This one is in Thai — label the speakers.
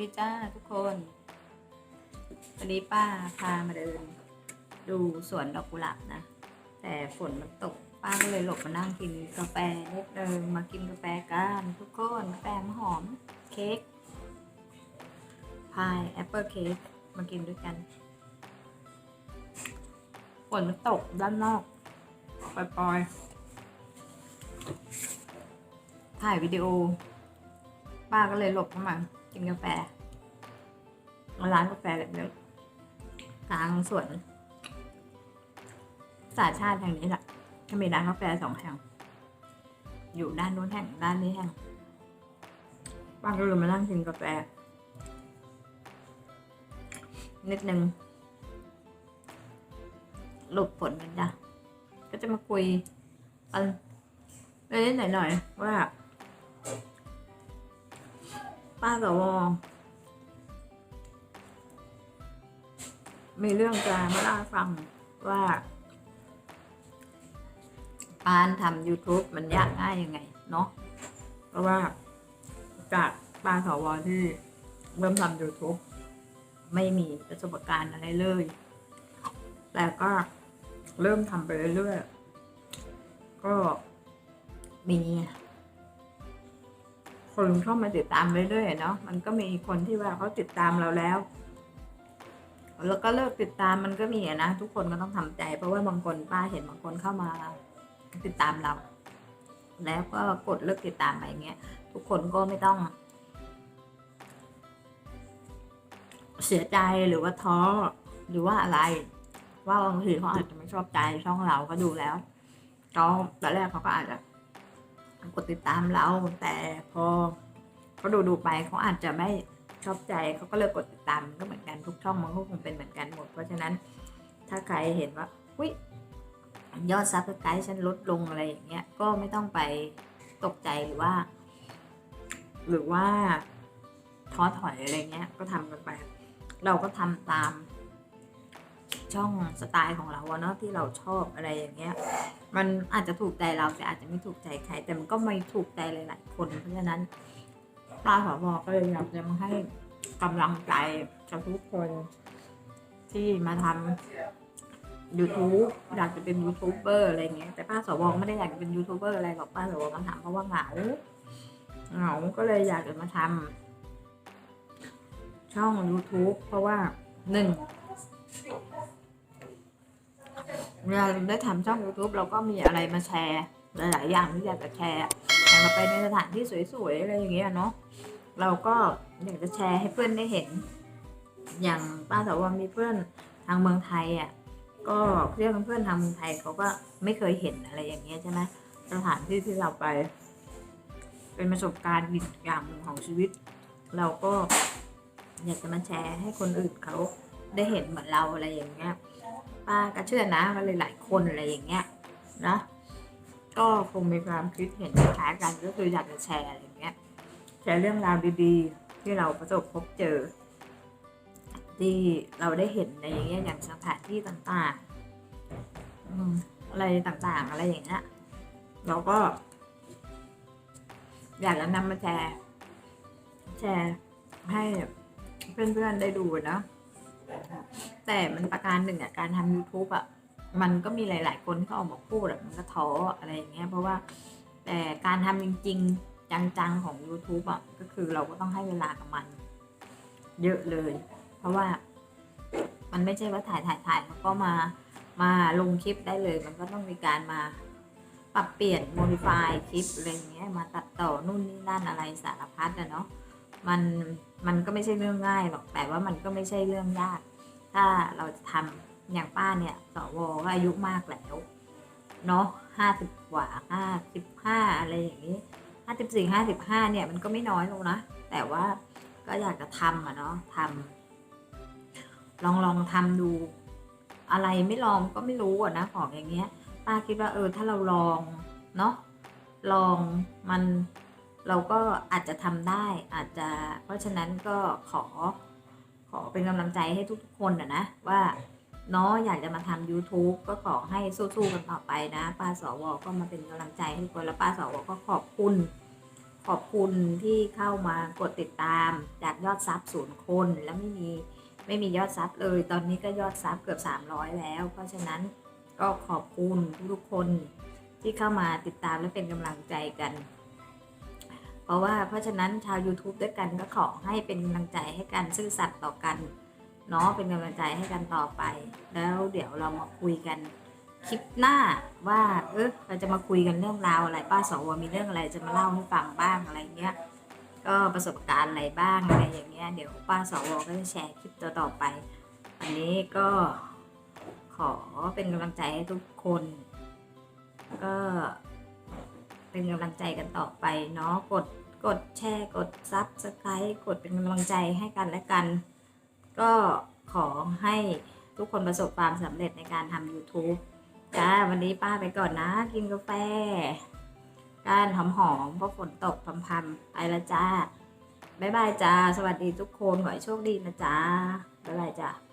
Speaker 1: ดีจ้าทุกคน วันนี้ป้าพามาเดิน ดูสวนดอกกุหลาบนะ แต่ฝนมันตกป้าก็เลยหลบมานั่งกินกาแฟนิดนึงมากินกาแฟกันทุกคนกาแฟมหอมเค้กพายแอปเปิลเค้กมากินด้วยกันฝนมันตกด้านนอกปล่อยๆถ่ายวิดีโอป้าก็เลยหลบเข้ามากินกาแฟ ร้านกาแฟแบบนี้กลางสวนสาชาติแห่งนี้แหละจะมีร้านกาแฟสองแห่ง อยู่ด้านนู้นแห่งด้านนี้แห่งป้าก็เลยมานั่งกินกาแฟ นิดนึงหลบฝนกันจ้ะก็จะมาคุยกันนิดๆหน่อยๆว่าป้าสว มีเรื่องจะมาเล่าให้ฟังว่าการทำ YouTube มันยากง่ายยังไง เนาะเพราะว่าจากป้าสวที่เริ่มทำ YouTube ไม่มีประสบการณ์อะไรเลย แต่ก็เริ่มทำไปเรื่อยๆ ก็มีคนเข้ามาติดตามเรื่อยๆเนาะ มันก็มีคนที่ว่าเขาติดตามเราแล้ว แล้วก็เลิกติดตามมันก็มีนะทุกคนก็ต้องทำใจ เพราะว่าบางคนป้าเห็นบางคนเข้ามาติดตามเรา แล้วก็กดเลิกติดตามไปอย่างเงี้ย ทุกคนก็ไม่ต้อง เสียใจหรือว่าท้อหรือว่าอะไร ว่าบางทีเขาอาจจะไม่ชอบใจช่องเราก็ดูแล้วเขาตอนแรกเขาก็อาจจะกดติดตามเราแต่พอเขาดูดูไปเขาอาจจะไม่ ชอบใจเขาก็เลิกดติดตามก็เหมือนกันทุกช่องมันก็คงเป็นเหมือนกันหมด เพราะฉะนั้นถ้าใครเห็นว่าอุ้ยยอดซับสไครต์ฉันลดลงอะไรอย่างเงี้ยก็ไม่ต้องไปตกใจหรือว่า หรือว่าท้อถอยอะไรเงี้ยก็ทำกันไป เราก็ทำตามช่องสไตล์ของเราเนาะที่เราชอบอะไรอย่างเงี้ย มันอาจจะถูกใจเราแต่อาจจะไม่ถูกใจใคร แต่มันก็ไม่ถูกใจหลายๆคน เพราะฉะนั้นป้าขอบอกก็เลยอยากจะมาให้ กำลังใจกับทุกคนที่มาทำ YouTube อยากจะเป็นยูทูบเบอร์อะไรเงี้ยแต่ป้าสวไม่ได้อยากจะเป็นยูทูบเบอร์อะไรหรอกป้าสวมาถามเพราะว่าเหงาเหงาก็เลยอยากจะมาทำช่อง YouTube เพราะว่าหนึ่งเวลาเราได้ทำช่อง YouTube เราก็มีอะไรมาแชร์ หลาย ๆ อย่างที่อยากจะแชร์อย่างเราไปในสถานที่สวย ๆ อะไรอย่างเงี้ยเนาะ เราก็อยากจะแชร์ให้เพื่อนได้เห็น อย่างป้าสาวมีเพื่อนทางเมืองไทยอะก็เพื่อนเพื่อนทางเมืองไทยเขาก็ไม่เคยเห็นอะไรอย่างเงี้ยใช่ไหมสถานที่ที่เราไป เป็นประสบการณ์อีกอย่างหนึ่งของชีวิต เราก็อยากจะมาแชร์ให้คนอื่นเขาได้เห็นเหมือนเราอะไรอย่างเงี้ย ป้าก็เชื่อนะว่าหลายคนอะไรอย่างเงี้ยนะก็คงมีความคิดเห็นคล้ายกันก็คืออยากจะแชร์อะไรอย่างเงี้ย แชร์เรื่องราวดีๆ ที่เราประสบพบเจอ ที่เราได้เห็นในอย่างเงี้ยอย่างสถานที่ต่างๆอะไรต่างๆ อะไรอย่างเงี้ยเราก็ อยากจะนำมาแชร์ แชร์ให้เพื่อนๆได้ดูนะแต่มันประการหนึ่งอะการทำ YouTube อะมันก็มีหลาย ๆ คนที่เขาออกมาพูดอะมันก็ท้ออะไรอย่างเงี้ยเพราะว่าแต่การทำจริง ๆ จังๆของ YouTube อะก็คือเราก็ต้องให้เวลากับมัน เยอะเลย เพราะว่า มันไม่ใช่ว่าถ่ายถ่ายถ่ายแล้วก็มามาลงคลิปได้เลย มันก็ต้องมีการมาปรับเปลี่ยน modify คลิปอะไรเงี้ยมาตัดต่อนู่นนี่นั่นอะไรสารพัดอะเนาะมันมันก็ไม่ใช่เรื่องง่ายหรอกแต่ว่ามันก็ไม่ใช่เรื่องยาก ถ้าเราจะทำอย่างป้าเนี่ยสวก็อายุมากแล้วเนาะห้าสิบกว่าห้าสิบห้าอะไรอย่างนี้ ห้าสิบสี่ห้าสิบห้าเนี่ยมันก็ไม่น้อยลงนะ แต่ว่าก็อยากจะทำอะเนาะทำลองลองทำดู อะไรไม่ลองก็ไม่รู้อะนะของอย่างเงี้ย ป้าคิดว่าเออถ้าเราลองเนาะลองมันเราก็อาจจะทำได้อาจจะ เพราะฉะนั้นก็ขอขอเป็นกำลังใจให้ทุกๆคนนะนะว่า เนาะอยากจะมาทำ YouTube ก็ขอให้สู้ๆกันต่อไปนะ ป้าสวก็มาเป็นกำลังใจให้ทุกคนแล้วป้าสวก็ขอบคุณ ขอบคุณที่เข้ามากดติดตามจากยอดซับศูนย์คนแล้วไม่มีไม่มียอดซับเลย ตอนนี้ก็ยอดซับเกือบ 300 แล้ว เพราะฉะนั้นก็ขอบคุณทุกๆคนที่เข้ามาติดตามและเป็นกำลังใจกัน เพราะว่าเพราะฉะนั้นชาว YouTube ด้วยกันก็ขอให้เป็นกำลังใจให้กันซื่อสัตย์ต่อกัน เนาะเป็นกำลังใจให้กันต่อไป แล้วเดี๋ยวเรามาคุยกันคลิปหน้าว่าเออเราจะมาคุยกันเรื่องราวอะไรป้าสวมีเรื่องอะไรจะมาเล่าให้ฟังบ้างอะไรเงี้ยก็ประสบการณ์อะไรบ้างอะไรอย่างเงี้ยเดี๋ยวป้าสวก็จะแชร์คลิปต่อต่อๆไป อันนี้ก็ขอเป็นกำลังใจให้ทุกคน ก็เป็นกำลังใจกันต่อไปเนาะกดกดแชร์กดซับสไครต์กดเป็นกำลังใจให้กันและกัน ก็ขอให้ทุกคนประสบความสำเร็จในการทำ YouTube จ้าวันนี้ป้าไปก่อนนะ กินกาแฟก้านหอมๆเพราะฝนตกพรำๆไปละจ้า บ๊ายบายจ้า สวัสดีทุกคน ขอให้โชคดีนะจ้า บ๊ายบายจ้า